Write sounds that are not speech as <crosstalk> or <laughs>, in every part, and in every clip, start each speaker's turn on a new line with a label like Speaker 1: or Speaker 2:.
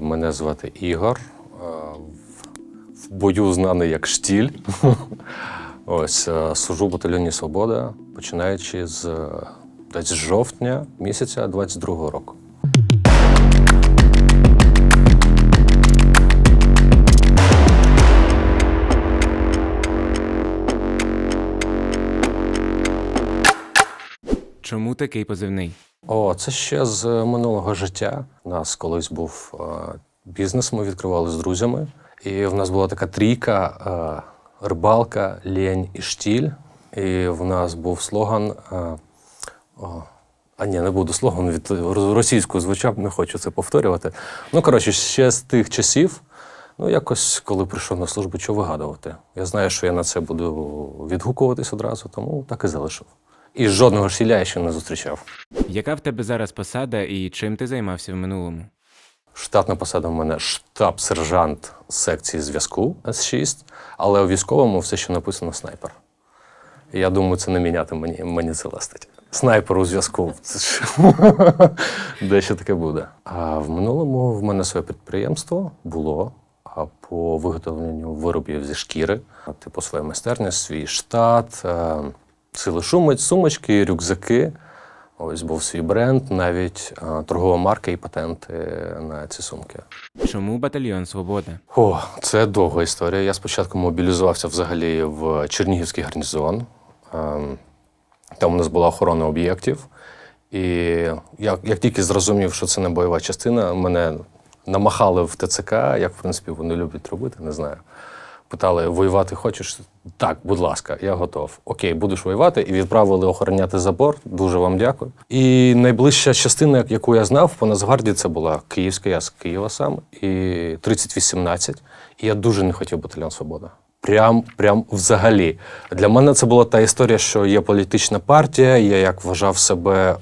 Speaker 1: Мене звати Ігор. В- В бою знаний як штіль. <laughs> Ось е, служу в батальйоні Свобода, починаючи з е, десь з жовтня місяця 22-го року.
Speaker 2: Чому такий позивний?
Speaker 1: О, це ще з минулого життя. У нас колись був е, бізнес, ми відкривали з друзями. І в нас була така трійка: е, рибалка, лєнь і штіль. І в нас був слоган. Е, о, а ні, не буду слоган від російською звучав, не хочу це повторювати. Ну, коротше, ще з тих часів, ну, якось, коли прийшов на службу, що вигадувати. Я знаю, що я на це буду відгукуватись одразу, тому так і залишив. І жодного штіля я ще не зустрічав.
Speaker 2: Яка в тебе зараз посада і чим ти займався в минулому?
Speaker 1: Штатна посада в мене штаб-сержант секції зв'язку С6, але у військовому все ще написано снайпер. Я думаю, це не міняти мені, мені це ластить. Снайпер у зв'язку. Дещо таке буде. А в минулому в мене своє підприємство було а, по виготовленню виробів зі шкіри, типу своя майстерня, свій штат, е, сили шумиць, сумочки, рюкзаки. Ось був свій бренд, навіть а, торгова марка і патенти на ці сумки.
Speaker 2: Чому батальйон Свобода?
Speaker 1: О, це довга історія. Я спочатку мобілізувався взагалі в Чернігівський гарнізон. Ем, Там у нас була охорона об'єктів. І як, як тільки зрозумів, що це не бойова частина, мене намахали в ТЦК, як в принципі вони люблять робити, не знаю. Питали, воювати хочеш? Так, будь ласка, я готов. Окей, будеш воювати. І відправили охороняти забор. Дуже вам дякую. І найближча частина, яку я знав по Нацгвардії, це була Київська, я з Києва сам, і 3018. І я дуже не хотів батальйон Свобода. Прям, прям взагалі. Для мене це була та історія, що є політична партія, я як вважав себе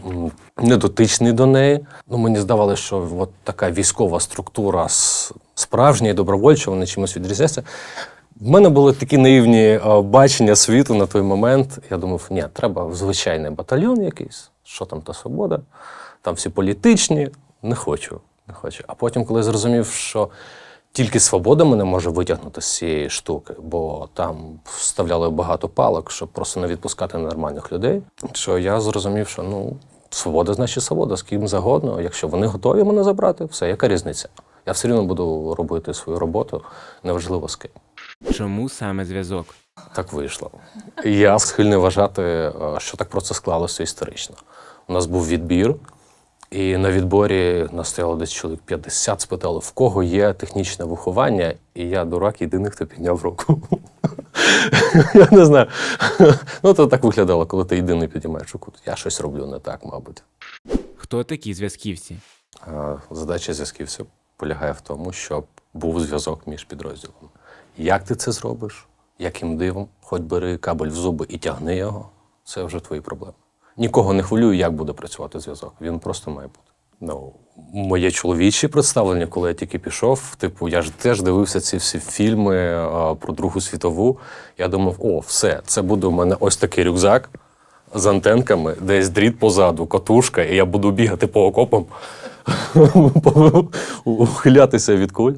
Speaker 1: недотичний до неї. Ну, мені здавалося, що от така військова структура справжня і добровольча, вони чимось відрізняються. В мене були такі наївні е, бачення світу на той момент. Я думав, ні, треба звичайний батальйон якийсь, що там та свобода, там всі політичні, не хочу, не хочу. А потім, коли зрозумів, що тільки свобода мене може витягнути з цієї штуки, бо там вставляли багато палок, щоб просто не відпускати нормальних людей. Що я зрозумів, що ну, свобода значить свобода, з ким загодно. Якщо вони готові мене забрати, все, яка різниця? Я все рівно буду робити свою роботу, неважливо з ким.
Speaker 2: Чому саме зв'язок?
Speaker 1: Так вийшло. Я схильний вважати, е, що так просто склалося історично. У нас був відбір, і на відборі нас стояло десь чоловік 50, спитали, в кого є технічне виховання, і я, дурак, єдиний, хто підняв руку. <laughs> Я не знаю. Ну, то так виглядало, коли ти єдиний підіймаєш руку. Я щось роблю не так, мабуть.
Speaker 2: Хто такі зв'язківці?
Speaker 1: Задача зв'язківців полягає в тому, щоб був зв'язок між підрозділами. Як ти це зробиш? Яким дивом? Хоч бери кабель в зуби і тягни його, це вже твої проблеми. Нікого не хвилює, як буде працювати зв'язок. Він просто має бути. Ну, моє чоловіче представлення, коли я тільки пішов, типу, я ж теж дивився ці всі фільми а, про Другу світову. Я думав, о, все, це буде у мене ось такий рюкзак з антенками, десь дріт позаду, катушка, і я буду бігати по окопам, <laughs> ухилятися від куль.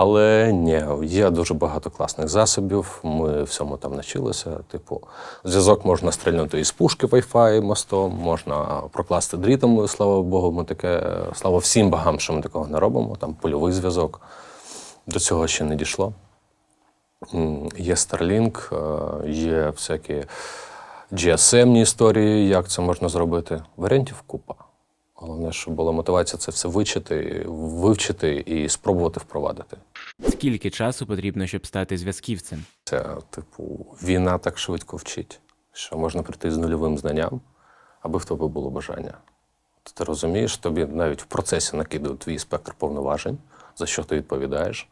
Speaker 1: Але ні, є дуже багато класних засобів. Ми всьому там навчилися. Типу, зв'язок можна стрільнути із пушки Wi-Fi мостом, можна прокласти дрітом. Слава Богу, ми таке, слава всім богам, що ми такого не робимо. Там польовий зв'язок. До цього ще не дійшло. Є Starlink, е, є всякі GSM-ні історії, як це можна зробити. Варіантів купа. Головне, щоб була мотивація це все вичити, вивчити і спробувати впровадити.
Speaker 2: Скільки часу потрібно, щоб стати зв'язківцем?
Speaker 1: Це, типу, війна так швидко вчить, що можна прийти з нульовим знанням, аби в тебе було бажання. Ти, розумієш, тобі навіть в процесі накидують твій спектр повноважень, за що ти відповідаєш.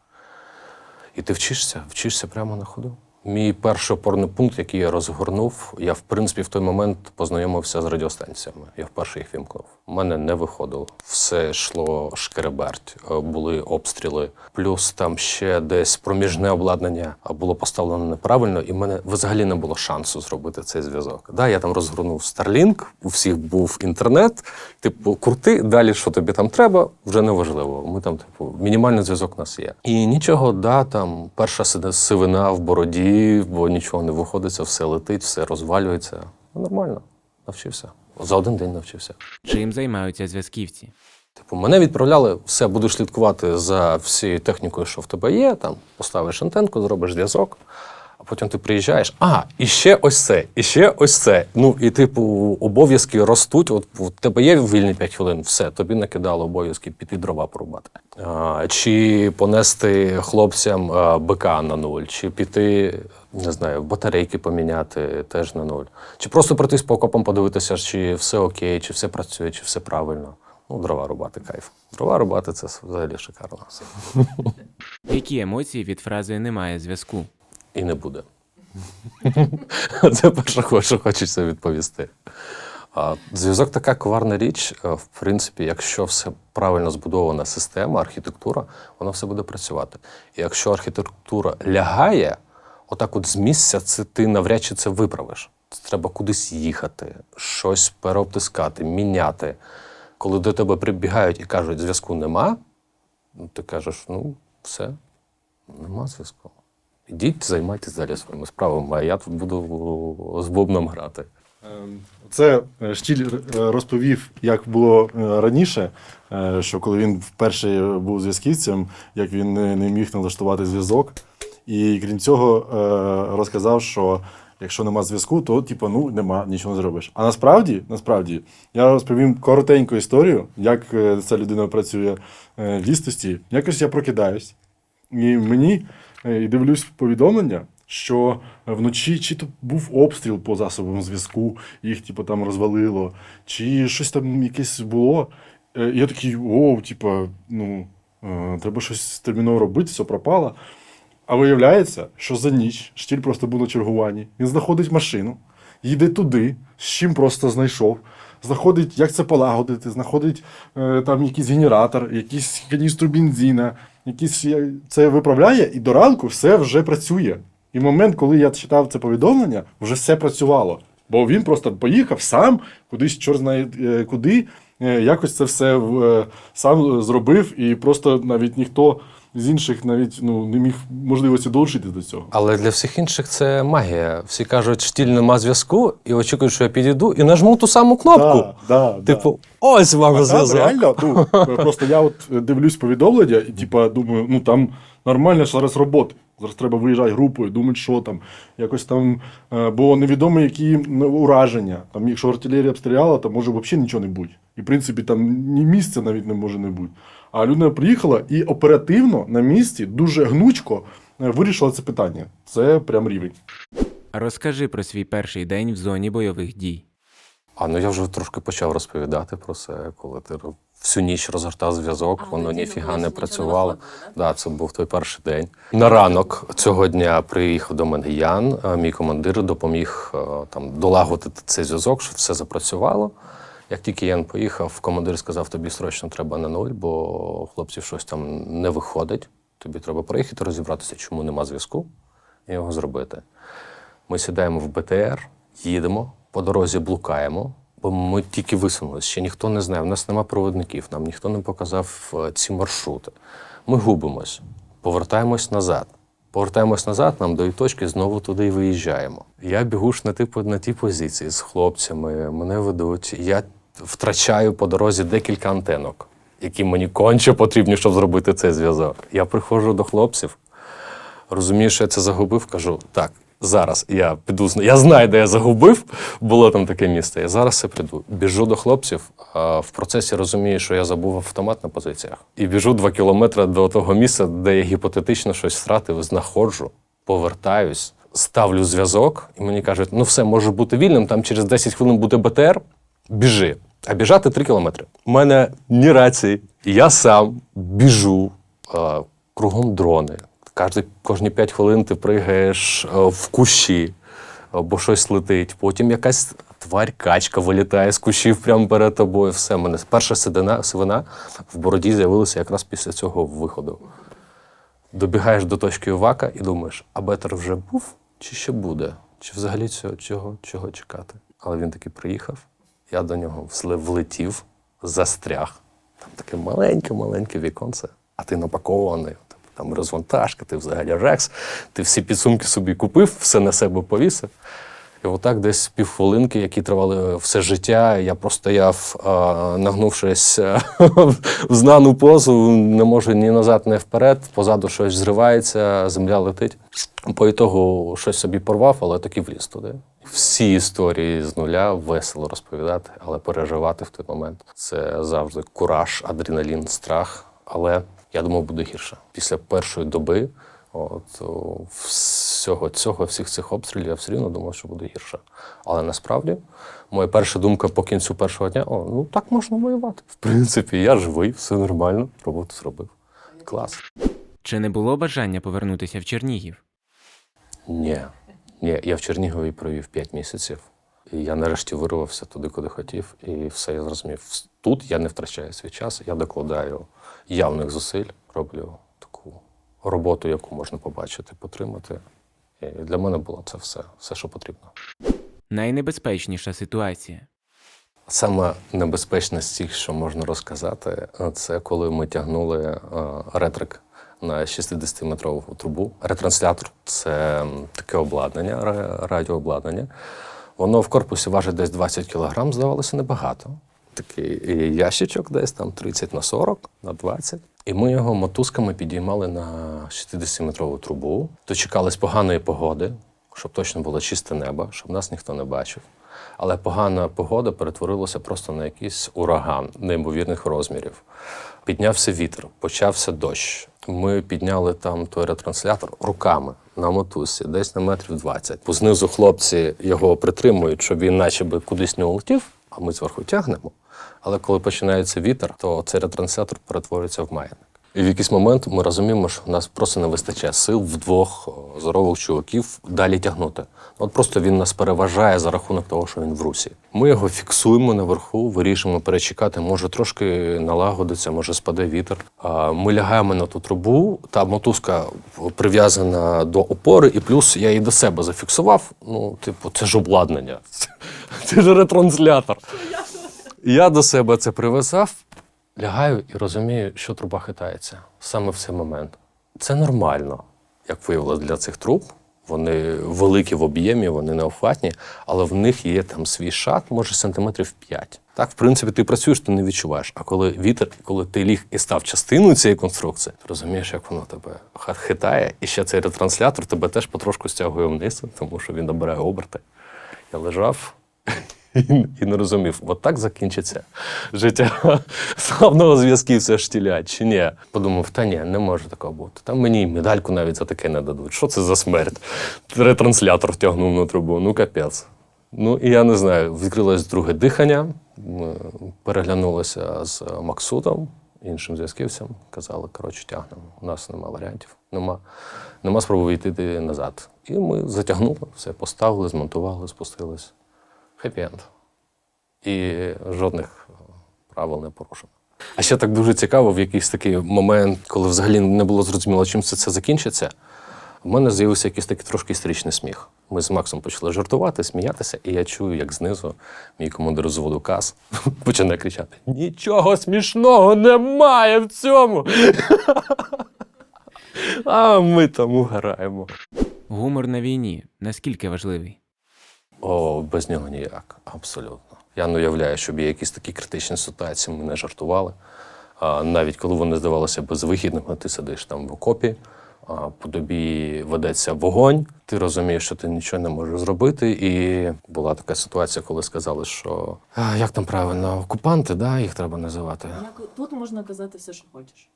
Speaker 1: І ти вчишся, вчишся прямо на ходу. Мій перший опорний пункт, який я розгорнув, я в принципі в той момент познайомився з радіостанціями. Я вперше їх вімкнув. У мене не виходило. Все йшло шкереберть, Е, були обстріли. Плюс там ще десь проміжне обладнання було поставлено неправильно, і в мене взагалі не було шансу зробити цей зв'язок. Да, я там розгорнув Starlink, у всіх був інтернет. Типу, крути, далі що тобі там треба, вже не важливо. Ми там, типу, мінімальний зв'язок у нас є. І нічого, да, там перша сивина в бороді, бо нічого не виходиться, все летить, все розвалюється. Ну, Нормально, навчився. За один день навчився.
Speaker 2: Чим займаються зв'язківці?
Speaker 1: Типу, мене відправляли, все, будеш слідкувати за всією технікою, що в тебе є. Там поставиш антенку, зробиш зв'язок, потім ти приїжджаєш. А, і ще ось це, і ще ось це. Ну і типу, обов'язки ростуть. От у тебе є вільні 5 хвилин, все, тобі накидали обов'язки піти дрова порубати. А, чи понести хлопцям а, БК на нуль, чи піти, не знаю, батарейки поміняти теж на нуль. Чи просто пройтись по окопам, подивитися, чи все окей, чи все працює, чи все правильно. Ну, дрова рубати кайф. Дрова рубати це взагалі шикарно.
Speaker 2: Які емоції від фрази немає зв'язку?
Speaker 1: І не буде. <laughs> Це перше, що хочеться відповісти. Зв'язок така коварна річ. Е, В принципі, якщо все правильно збудована система, архітектура, воно все буде працювати. І якщо архітектура лягає, отак от з місця це ти навряд чи це виправиш. Це треба кудись їхати, щось переобтискати, міняти. Коли до тебе прибігають і кажуть, зв'язку нема, ну, ти кажеш, ну, все, нема зв'язку. Ідіть, займайтесь далі своїми справами, а я тут буду з бубном грати.
Speaker 3: Ем, Це е, Штіль е, розповів, як було е, раніше, що коли він вперше був зв'язківцем, як він не міг налаштувати зв'язок. І крім цього, розказав, що якщо нема зв'язку, то типу, ну нема, нічого не зробиш. А насправді, насправді, я розповім коротеньку історію, як ця людина працює в дійсності. Якось я прокидаюсь, і мені і дивлюсь повідомлення, що вночі чи то був обстріл по засобам зв'язку, їх типу, там розвалило, чи щось там якесь було. Е, Я такий, о, типу, ну, е, треба щось терміново робити, все пропало. А виявляється, що за ніч штіль просто був на чергуванні. Він знаходить машину, їде туди, з чим просто знайшов. Знаходить, як це полагодити, знаходить е, там якийсь генератор, якийсь каністру бензина, якийсь е, це виправляє, і до ранку все вже працює. І в момент, коли я читав це повідомлення, вже все працювало. Бо він просто поїхав сам, кудись чорт знає е, куди, е, якось це все е, сам зробив, і просто навіть ніхто з інших навіть ну, не міг можливості долучитись до цього.
Speaker 1: Але для всіх інших це магія. Всі кажуть, штіль нема зв'язку, і очікують, що я підійду і нажму ту саму кнопку.
Speaker 3: Да, да, да.
Speaker 1: Типу, ось вам зв'язок.
Speaker 3: реально, ну, <laughs> просто я от дивлюсь повідомлення, і типа думаю, ну там нормальна зараз роботи. Зараз треба виїжджати групою, думати, що там. Якось там, е, бо невідомо, які ураження. Там, якщо артилерія обстріляла, то може взагалі нічого не бути. І в принципі там ні місця навіть не може не бути. А людина приїхала і оперативно на місці дуже гнучко е, вирішила це питання. Це прям рівень.
Speaker 2: Розкажи про свій перший день в зоні бойових дій.
Speaker 1: А ну я вже трошки почав розповідати про це, коли ти всю ніч розгортав зв'язок,
Speaker 4: А,
Speaker 1: воно ніфіга не працювало.
Speaker 4: да?
Speaker 1: Да, це був той перший день. На ранок цього дня приїхав до мене Ян, е, мій командир, допоміг е, там долагодити цей зв'язок, щоб все запрацювало. Як тільки Ян поїхав, командир сказав, тобі срочно треба на нуль, бо хлопців щось там не виходить. Тобі треба приїхати, розібратися, чому нема зв'язку, і його зробити. Ми сідаємо в БТР, їдемо, по дорозі блукаємо, бо ми тільки висунулися, ще ніхто не знає, в нас нема проводників, нам ніхто не показав е, ці маршрути. Ми губимось, повертаємось назад. Повертаємось назад, нам до точки знову туди і виїжджаємо. Я бігу ж на, типу, на тій позиції з хлопцями, мене ведуть. Я втрачаю по дорозі декілька антенок, які мені конче потрібні, щоб зробити цей зв'язок. Я приходжу до хлопців, розумію, що я це загубив, кажу: так, зараз я піду Я знаю, де я загубив, було там таке місце. Я зараз це прийду. Біжу до хлопців, а в процесі розумію, що я забув автомат на позиціях. І біжу два кілометри до того місця, де я гіпотетично щось втратив, знаходжу, повертаюсь, ставлю зв'язок, і мені кажуть, ну все, може бути вільним, там через 10 хвилин буде БТР, біжи. А біжати 3 кілометри. У мене ні рації. Я сам біжу, а, кругом дрони. Кожні, кожні 5 хвилин ти пригаєш е, в кущі, або щось летить. Потім якась тварь качка вилітає з кущів прямо перед тобою. Все, в мене перша сивина, сивина в бороді з'явилася якраз після цього виходу. Добігаєш до точки Івака і думаєш, а бетер вже був чи ще буде? Чи взагалі цього, чого, чого чекати? Але він таки приїхав, я до нього влетів, застряг. Там таке маленьке-маленьке віконце, а ти напакований. Там розвантажка, ти взагалі рекс, ти всі підсумки собі купив, все на себе повісив. І отак десь півхвилинки, які тривали все життя, я просто стояв, а, нагнувшись е, <laughs> в знану позу, не можу ні назад, ні вперед. Позаду щось зривається, земля летить. По ітогу щось собі порвав, але таки вліз туди. Всі історії з нуля весело розповідати, але переживати в той момент це завжди кураж, адреналін, страх. Але я думав, буде гірше. Після першої доби, от всього цього, всіх цих обстрілів, я все рівно думав, що буде гірше. Але насправді, моя перша думка по кінцю першого дня: о, ну так можна воювати. В принципі, я живий, все нормально, роботу зробив. Клас.
Speaker 2: Чи не було бажання повернутися в Чернігів?
Speaker 1: Ні. Ні, я в Чернігові провів 5 місяців. І я нарешті вирвався туди, куди хотів, і все я зрозумів. Тут я не втрачаю свій час, я докладаю явних зусиль, роблю таку роботу, яку можна побачити, потримати. І для мене було це все, все, що потрібно.
Speaker 2: Найнебезпечніша ситуація.
Speaker 1: Саме небезпечне з тих, що можна розказати, це коли ми тягнули е, ретрик на 60-метрову трубу. Ретранслятор це таке обладнання, радіообладнання. Воно в корпусі важить десь 20 кг, здавалося, небагато. Такий ящичок десь там 30 на 40, на 20. І ми його мотузками підіймали на 60-метрову трубу. Дочекались поганої погоди, щоб точно було чисте небо, щоб нас ніхто не бачив. Але погана погода перетворилася просто на якийсь ураган неймовірних розмірів. Піднявся вітер, почався дощ. Ми підняли там той ретранслятор руками на мотузці, десь на метрів 20. Знизу хлопці його притримують, щоб він наче би кудись не улетів, а ми зверху тягнемо. Але коли починається вітер, то цей ретранслятор перетворюється в маятник. І в якийсь момент ми розуміємо, що в нас просто не вистачає сил вдвох о, здорових чуваків далі тягнути. От просто він нас переважає за рахунок того, що він в русі. Ми його фіксуємо наверху, вирішуємо перечекати. Може трошки налагодиться, може спаде вітер. Ми лягаємо на ту трубу, та мотузка прив'язана до опори, і плюс я її до себе зафіксував. Ну, типу, це ж обладнання, <laughs> це ж ретранслятор. Я до себе це прив'язав, лягаю і розумію, що труба хитається саме в цей момент. Це нормально, як виявилось для цих труб. Вони великі в об'ємі, вони неохватні, але в них є там свій шат, може сантиметрів 5. Так, в принципі, ти працюєш, ти не відчуваєш. А коли вітер, коли ти ліг і став частиною цієї конструкції, ти розумієш, як воно тебе хитає, і ще цей ретранслятор тебе теж потрошку стягує вниз, тому що він набирає оберти. Я лежав і, не розумів, от так закінчиться життя славного зв'язківця штіля, чи ні. Подумав, та ні, не може такого бути. Там мені медальку навіть за таке не дадуть. Що це за смерть? Ретранслятор втягнув на трубу, ну капець. Ну і я не знаю, відкрилось друге дихання, ми переглянулися з Максутом, іншим зв'язківцем. Казали, коротше, тягнемо. У нас нема варіантів, нема, нема спроби йти назад. І ми затягнули, все поставили, змонтували, спустились. Хеппі-енд. І жодних правил не порушено. А ще так дуже цікаво, в якийсь такий момент, коли взагалі не було зрозуміло, чим це, це закінчиться. У мене з'явився якийсь такий трошки історичний сміх. Ми з Максом почали жартувати, сміятися, і я чую, як знизу мій командир зводу КАС <laughs> починає кричати: Нічого смішного немає в цьому. <laughs> А ми там угораємо.
Speaker 2: Гумор на війні наскільки важливий?
Speaker 1: О, без нього ніяк, абсолютно. Я не уявляю, щоб є якісь такі критичні ситуації, ми не жартували. А, навіть коли вони здавалися безвихідними, ти сидиш там в окопі, а, по тобі ведеться вогонь, ти розумієш, що ти нічого не можеш зробити. І була така ситуація, коли сказали, що а, як там правильно, окупанти, да, їх треба називати.
Speaker 4: Як тут можна казати все, що хочеш.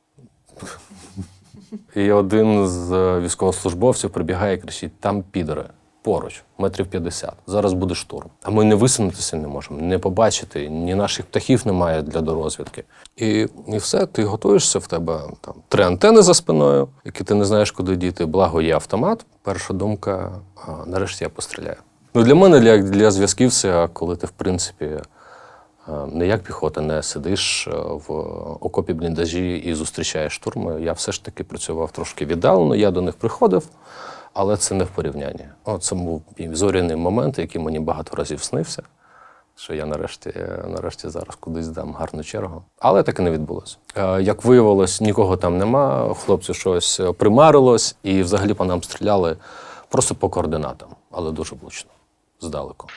Speaker 1: І один з військовослужбовців прибігає і кричить: там підори. Поруч, метрів 50. Зараз буде штурм. А ми не висунутися не можемо, не побачити, ні наших птахів немає для дорозвідки. І, і все, ти готуєшся в тебе там три антени за спиною, які ти не знаєш, куди діти. Благо є автомат. Перша думка, а, нарешті я постріляю. Ну, для мене, для, для зв'язківця, коли ти, в принципі, е, не як піхота, не сидиш е, в окопі бліндажі і зустрічаєш штурми. Я все ж таки працював трошки віддалено, я до них приходив, але це не в порівнянні. О, це був зоряний момент, який мені багато разів снився. Що я нарешті, нарешті зараз кудись дам гарну чергу. Але так і не відбулося. Е, Як виявилось, нікого там нема, хлопцю щось примарилось, і взагалі по нам стріляли просто по координатам, але дуже влучно, здалеку.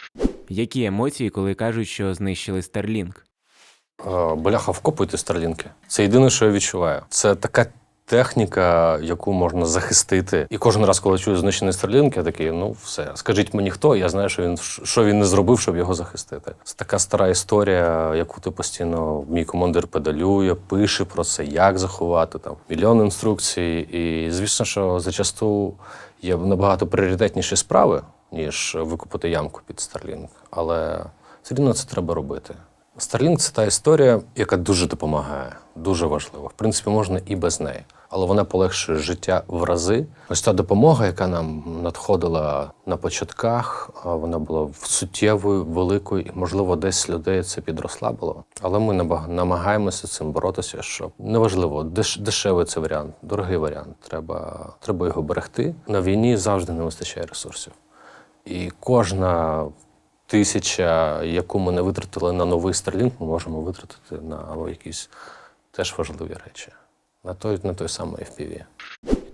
Speaker 2: Які емоції, коли кажуть, що знищили Starlink?
Speaker 1: Е, Бляха, вкопуйте старлінки. Це єдине, що я відчуваю. Це така техніка, яку можна захистити. І кожен раз, коли чую знищений старлінк, я такий, ну все, скажіть мені хто, я знаю, що він що він не зробив, щоб його захистити. Це така стара історія, яку ти постійно мій командир педалює, пише про це, як заховати там мільйон інструкцій. І звісно, що зачасту є набагато пріоритетніші справи, ніж викупити ямку під Starlink. Але все рівно це треба робити. Starlink – це та історія, яка дуже допомагає, дуже важлива. В принципі, можна і без неї, але вона полегшує життя в рази. Ось та допомога, яка нам надходила на початках, вона була суттєвою, великою, і, можливо, десь людей це підрослабило. Але ми намагаємося цим боротися, щоб неважливо, деш- дешевий це варіант, дорогий варіант. Треба, треба його берегти. На війні завжди не вистачає ресурсів. І кожна тисяча, яку ми не витратили на новий Starlink, ми можемо витратити на якісь теж важливі речі. На той, на той самий FPV.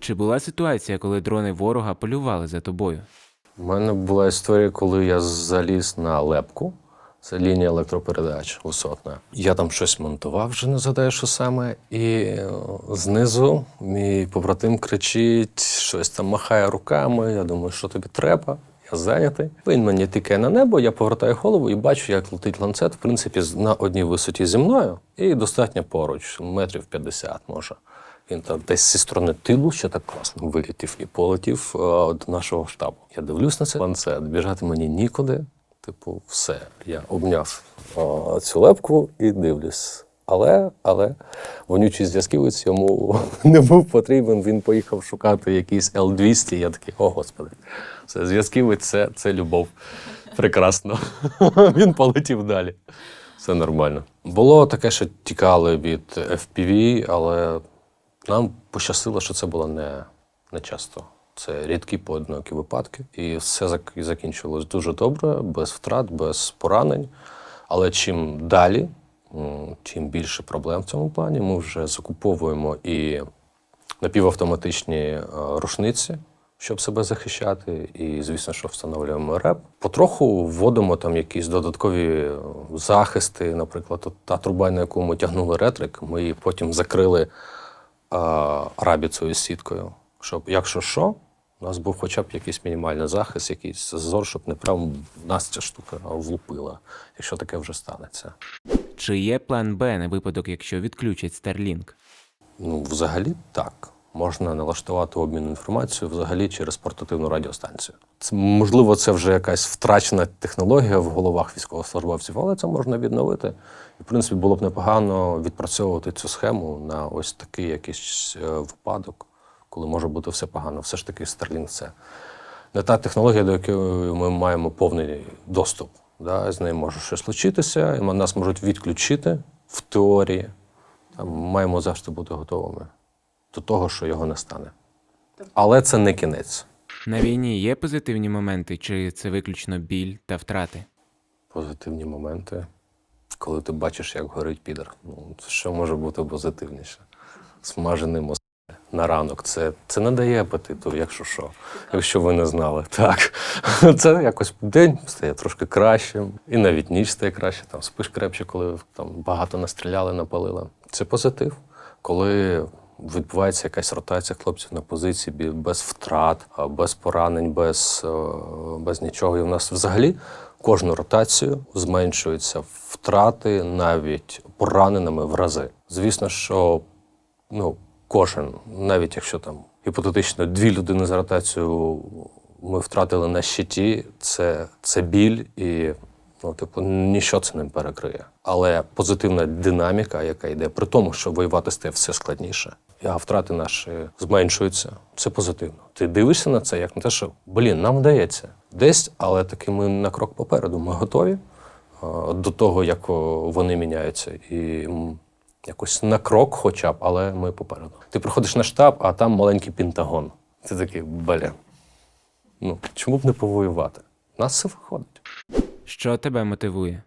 Speaker 2: Чи була ситуація, коли дрони ворога полювали за тобою?
Speaker 1: У мене була історія, коли я заліз на лепку. Це лінія електропередач висотна. Я там щось монтував, вже не згадаю, що саме. І е, знизу мій побратим кричить, щось там махає руками. Я думаю, що тобі треба? Я зайнятий. Він мені тикає на небо, я повертаю голову і бачу, як летить ланцет, в принципі, на одній висоті зі мною, і достатньо поруч, метрів 50 може. Він там десь зі сторони тилу ще так класно вилетів і полетів е, до нашого штабу. Я дивлюсь на цей ланцет, біжати мені нікуди. Типу, все. Я обняв е, цю лепку і дивлюсь. Але, але вонючий зв'язківець йому <laughs> не був потрібен. Він поїхав шукати якийсь Л-200. Я такий, о господи, це зв'язківець, це, це любов. Прекрасно. <laughs> Він полетів далі. Все нормально. Було таке, що тікали від FPV, але нам пощастило, що це було не, не часто. Це рідкі поодинокі випадки. І все закінчилось дуже добре, без втрат, без поранень. Але чим далі, тим більше проблем в цьому плані. Ми вже закуповуємо і напівавтоматичні е, рушниці, щоб себе захищати, і, звісно, що встановлюємо реп. Потроху вводимо там якісь додаткові е, захисти. Наприклад, от та труба, на яку ми тягнули ретрик, ми її потім закрили а, рабіцею сіткою, щоб, якщо що, у нас був хоча б якийсь мінімальний захист, якийсь зазор, щоб не прямо в нас ця штука влупила, якщо таке вже станеться.
Speaker 2: Чи є план Б на випадок, якщо відключать Starlink?
Speaker 1: Ну, взагалі так. Можна налаштувати обмін інформацією взагалі через портативну радіостанцію. Це, можливо, це вже якась втрачена технологія в головах військовослужбовців, але це можна відновити. І, в принципі, було б непогано відпрацьовувати цю схему на ось такий якийсь е, випадок, коли може бути все погано. Все ж таки, Starlink – це не та технологія, до якої ми маємо повний доступ. Да? З нею може щось случитися, і нас можуть відключити в теорії. Там маємо завжди бути готовими до того, що його не стане. Але це не кінець.
Speaker 2: На війні є позитивні моменти, чи це виключно біль та втрати?
Speaker 1: Позитивні моменти, коли ти бачиш, як горить підер. Ну, що може бути позитивніше? Смажений мос на ранок. Це, це не дає апетиту, якщо що, якщо ви не знали. <laughs> Так. Це якось день стає трошки кращим, і навіть ніч стає краще. Там спиш крепче, коли там багато настріляли, напалили. Це позитив. Коли відбувається якась ротація хлопців на позиції без втрат, без поранень, без, без нічого. І в нас взагалі кожну ротацію зменшуються втрати навіть пораненими в рази. Звісно, що ну, кожен, навіть якщо там гіпотетично дві людини з ротацією ми втратили на щиті, це, це біль і ну, типу, ніщо це не перекриє. Але позитивна динаміка, яка йде, при тому, що воювати стає все складніше, а втрати наші зменшуються. Це позитивно. Ти дивишся на це, як на те, що блін, нам вдається десь, але таки ми на крок попереду. Ми готові до того, як вони міняються. І якось на крок, хоча б, але ми попереду. Ти приходиш на штаб, а там маленький пентагон. Ти такий, бля. Ну, чому б не повоювати? У нас все виходить.
Speaker 2: Що тебе мотивує?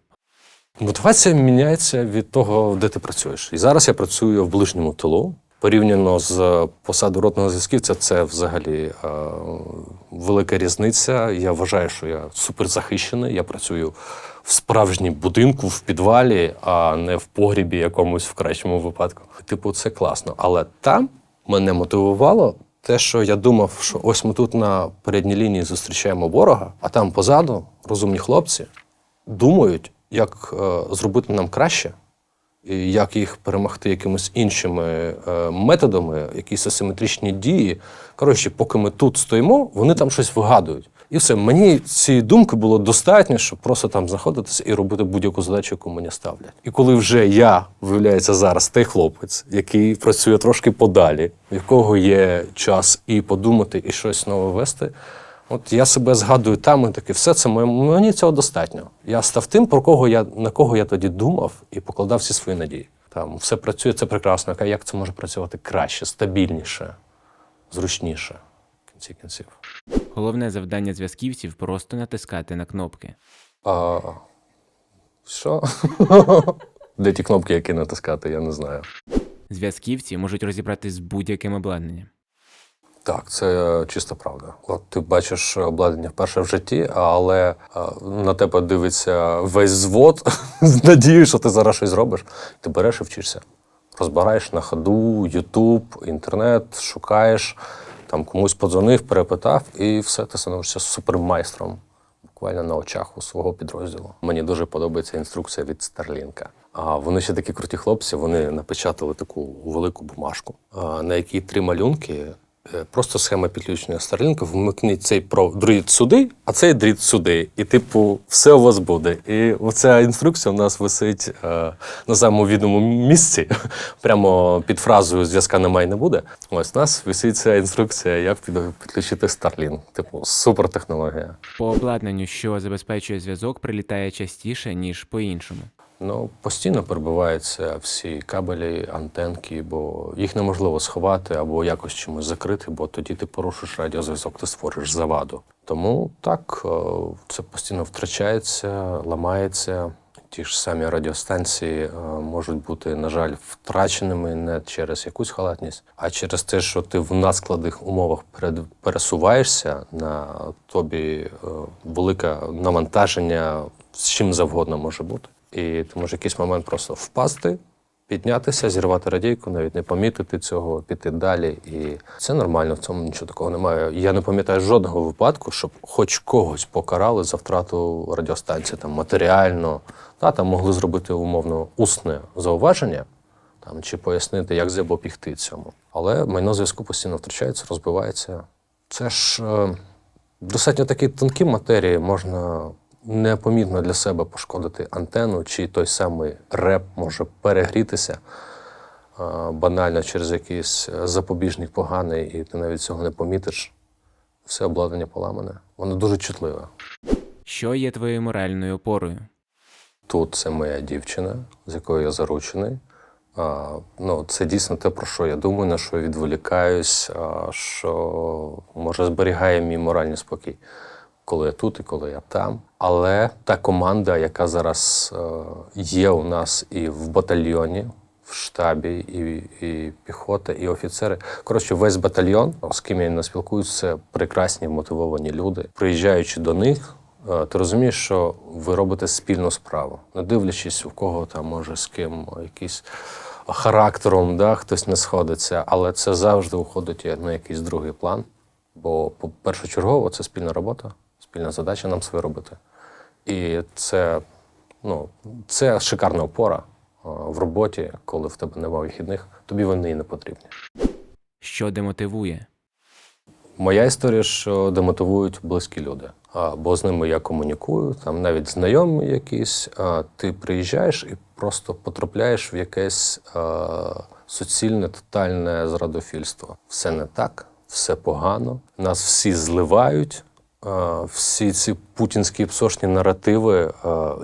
Speaker 1: Мотивація міняється від того, де ти працюєш. І зараз я працюю в ближньому тилу. Порівняно з посадою ротного зв'язківця, це взагалі е, велика різниця. Я вважаю, що я суперзахищений. Я працюю в справжнім будинку, в підвалі, а не в погрібі якомусь в кращому випадку. Типу, це класно. Але там мене мотивувало те, що я думав, що ось ми тут на передній лінії зустрічаємо ворога, а там позаду розумні хлопці думають, як е, зробити нам краще, як їх перемогти якимись іншими е, методами, якісь асиметричні дії. Коротше, поки ми тут стоїмо, вони там щось вигадують. І все, мені цієї думки було достатньо, щоб просто там знаходитися і робити будь-яку задачу, яку мені ставлять. І коли вже я, виявляється, зараз той хлопець, який працює трошки подалі, в якого є час і подумати, і щось нове вести. От я себе згадую там і таке, все це моє- мені цього достатньо. Я став тим, про кого я на кого я тоді думав і покладав всі свої надії. Там все працює, це прекрасно. А як це може працювати краще, стабільніше, зручніше в кінці кінців.
Speaker 2: Головне завдання зв'язківців просто натискати на кнопки.
Speaker 1: А, що? <laughs> Де ті кнопки, які натискати, я не знаю.
Speaker 2: Зв'язківці можуть розібратись з будь-яким обладнанням.
Speaker 1: Так, це чиста правда. От ти бачиш обладнання вперше в житті, але е, на тебе дивиться весь звод <laughs> з надією, що ти зараз щось зробиш. Ти береш і вчишся. Розбираєш на ходу, Ютуб, інтернет, шукаєш, там комусь подзвонив, перепитав, і все, ти становишся супермайстром буквально на очах у свого підрозділу. Мені дуже подобається інструкція від Старлінка. А вони ще такі круті хлопці. Вони напечатали таку велику бумажку, на якій три малюнки. Е, Просто схема підключення Старлінка, вмикніть цей про дріт сюди, а цей дріт сюди. І, типу, все у вас буде. І оця інструкція у нас висить е, на самому відному місці, <laughs> прямо під фразою зв'язка немає не буде. Ось у нас висить ця інструкція, як підключити Starlink. Типу, супер технологія.
Speaker 2: По обладнанню, що забезпечує зв'язок, прилітає частіше, ніж по іншому.
Speaker 1: Ну, постійно перебуваються всі кабелі, антенки, бо їх неможливо сховати або якось чимось закрити, бо тоді ти порушиш радіозв'язок, ти створиш заваду. Тому так, е, це постійно втрачається, ламається. Ті ж самі радіостанції е, можуть бути, на жаль, втраченими не через якусь халатність, а через те, що ти в наскладних умовах пересуваєшся, на тобі е, велике навантаження з чим завгодно може бути. І ти можеш якийсь момент просто впасти, піднятися, зірвати радійку, навіть не помітити цього, піти далі. І це нормально, в цьому нічого такого немає. Я не пам'ятаю жодного випадку, щоб хоч когось покарали за втрату радіостанції там матеріально. Та, там могли зробити умовно усне зауваження там, чи пояснити, як запобігти цьому. Але майно зв'язку постійно втрачається, розбивається. Це ж е, достатньо такі тонкі матерії, можна непомітно для себе пошкодити антенну, чи той самий реп може перегрітися банально через якийсь е, запобіжник поганий, і ти навіть цього не помітиш. Все обладнання поламане. Воно дуже чутливе.
Speaker 2: Що є твоєю моральною опорою?
Speaker 1: Тут це моя дівчина, з якою я заручений. А, ну, це дійсно те, про що я думаю, на що я відволікаюсь, а, що може зберігає мій моральний спокій, коли я тут і коли я там. Але та команда, яка зараз е, є у нас і в батальйоні, в штабі, і, і піхота, і офіцери. Коротше, весь батальйон, з ким я не спілкуюся, це прекрасні мотивовані люди. Приїжджаючи до них, е, ти розумієш, що ви робите спільну справу, не дивлячись, у кого там може з ким якийсь характером, да, хтось не сходиться, але це завжди уходить на якийсь другий план. Бо по- першочергово це спільна робота, спільна задача нам своє робити. І це, ну, це шикарна опора в роботі, коли в тебе немає вихідних, тобі вони і не потрібні.
Speaker 2: Що демотивує?
Speaker 1: Моя історія, що демотивують близькі люди. Бо з ними я комунікую, там навіть знайомі якісь. А, ти приїжджаєш і просто потрапляєш в якесь а, суцільне, тотальне зрадофільство. Все не так, все погано. Нас всі зливають. А, Всі ці путінські псошні наративи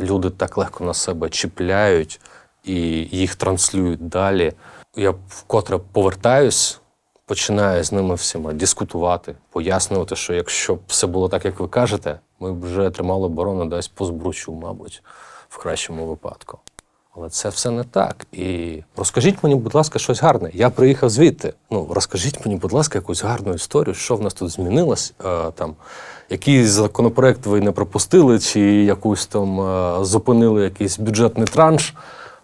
Speaker 1: люди так легко на себе чіпляють і їх транслюють далі. Я вкотре повертаюсь починаю з ними всіма дискутувати, пояснювати, що якщо б все було так, як ви кажете, ми б вже тримали оборону десь по збручу, мабуть, в кращому випадку. Але це все не так. І розкажіть мені, будь ласка, щось гарне. Я приїхав звідти. Ну, розкажіть мені, будь ласка, якусь гарну історію, що в нас тут змінилось, е, там, який законопроект ви не пропустили, чи якусь там е, зупинили якийсь бюджетний транш.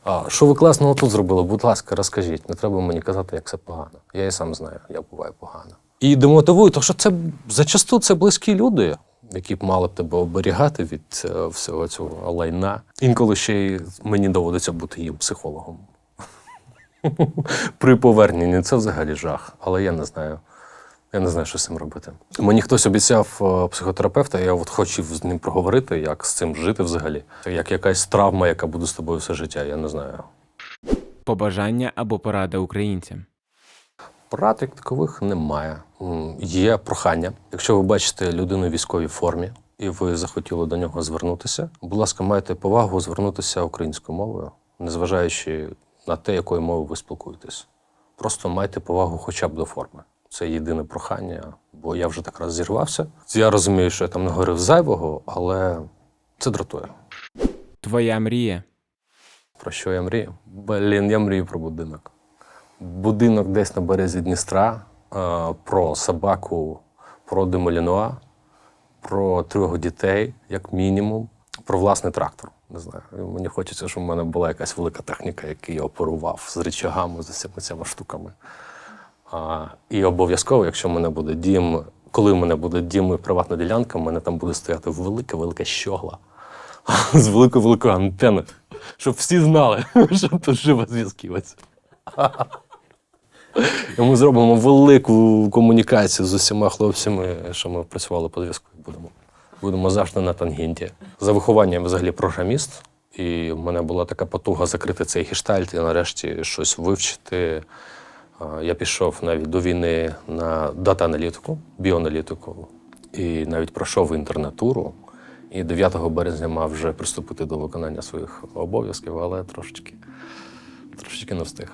Speaker 1: А, що ви класного тут зробили? Будь ласка, розкажіть. Не треба мені казати, як це погано. Я і сам знаю, як буває погано. І демотивую, тому що це зачасту це близькі люди, які б мали б тебе оберігати від е, всього цього лайна. Інколи ще й мені доводиться бути їм психологом. <laughs> При поверненні це взагалі жах, але я не знаю. Я не знаю, що з цим робити. Мені хтось обіцяв е, психотерапевта, я от хотів з ним проговорити, як з цим жити взагалі. Як якась травма, яка буде з тобою все життя, я не знаю.
Speaker 2: Побажання або порада українцям.
Speaker 1: Порад як такових немає. Є прохання. Якщо ви бачите людину в військовій формі і ви захотіли до нього звернутися, будь ласка, майте повагу звернутися українською мовою, незважаючи на те, якою мовою ви спілкуєтесь. Просто майте повагу хоча б до форми. Це єдине прохання, бо я вже так раз зірвався. Я розумію, що я там не говорив зайвого, але це дратує.
Speaker 2: Твоя мрія.
Speaker 1: Про що я мрію? Блін, я мрію про будинок. Будинок десь на березі Дністра, е, про собаку, про демолінуа, про трьох дітей, як мінімум, про власний трактор. Не знаю. Мені хочеться, щоб в мене була якась велика техніка, яку я оперував з речагами, з усіма цими штуками. А, і обов'язково, якщо в мене буде дім, коли в мене буде дім і приватна ділянка, в мене там буде стояти велика-велика щогла <laughs> з великою великою антеною, щоб всі знали, <laughs> що тут живе зв'язківець. І ми зробимо велику комунікацію з усіма хлопцями, що ми працювали по зв'язку. Будемо, будемо завжди на тангенті. За вихованням взагалі програміст, і в мене була така потуга закрити цей гештальт і нарешті щось вивчити. Я пішов навіть до війни на дата-аналітику, біоаналітику, і навіть пройшов інтернатуру. І 9 березня мав вже приступити до виконання своїх обов'язків, але трошечки, трошечки не встиг.